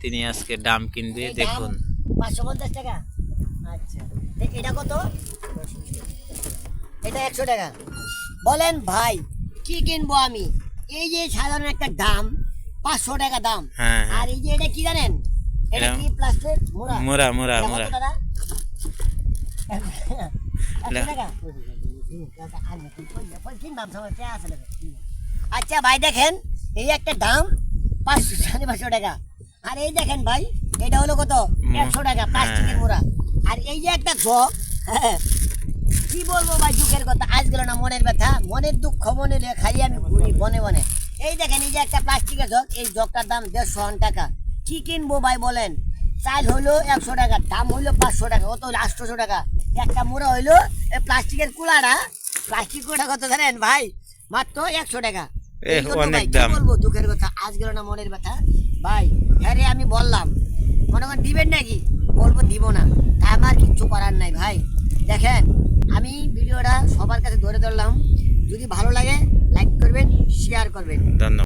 তিনি আজকে ডাম কিনবে দেখুন। পাঁচশো পঞ্চাশ টাকা? আচ্ছা। এটা কত? এটা একশো টাকা। বলেন ভাই কি কিনবো আমি? এই যে সাধারণ একটা দাম পাঁচশো টাকা দাম। হ্যাঁ হ্যাঁ। আর এই যে এটা কি জানেন? এটা কি প্লাস্টিক মোরা মোরা মোরা? আচ্ছা ভাই দেখেন এই একটা দাম পাঁচশো সাড়ে পাঁচশো টাকা। আর এই দেখেন ভাই এটা হলো কত? একশো টাকা প্লাস্টিকের হ্যাঁ। মোড়া। আর এই যে একটা জগ হ্যাঁ, কি বলব ভাই দুঃখের কথা। আজ গেল না মনের ব্যথা। মনের দুঃখ মনে খালি আমি ঘুরি বনে বনে এই দেখেন এই যে একটা প্লাস্টিকের জগ এই জগটার দাম দেড়শো টাকা। কি কিনবো ভাই বলেন? চাল হইল একশো টাকা দাম হইল পাঁচশো টাকা কত হইল আটশোশো টাকা। একটা মোড়া হইল এই প্লাস্টিকের কুলাটা প্লাস্টিক কুলাটা কত জানেন ভাই? মাত্র একশো টাকা। এই অনেক কি দাম। বলব দুঃখের কথা। আজ গেল না মনের ব্যথা। ভাই হ্যাঁ রে আমি বললাম, মনে করেন দিবেন নাকি? বলব দিব না। তা আমার কিচ্ছু করার নাই ভাই। দেখেন, আমি ভিডিওটা সবার কাছে ধরে ধরলাম। যদি ভালো লাগে লাইক করবেন শেয়ার করবেন। ধন্যবাদ।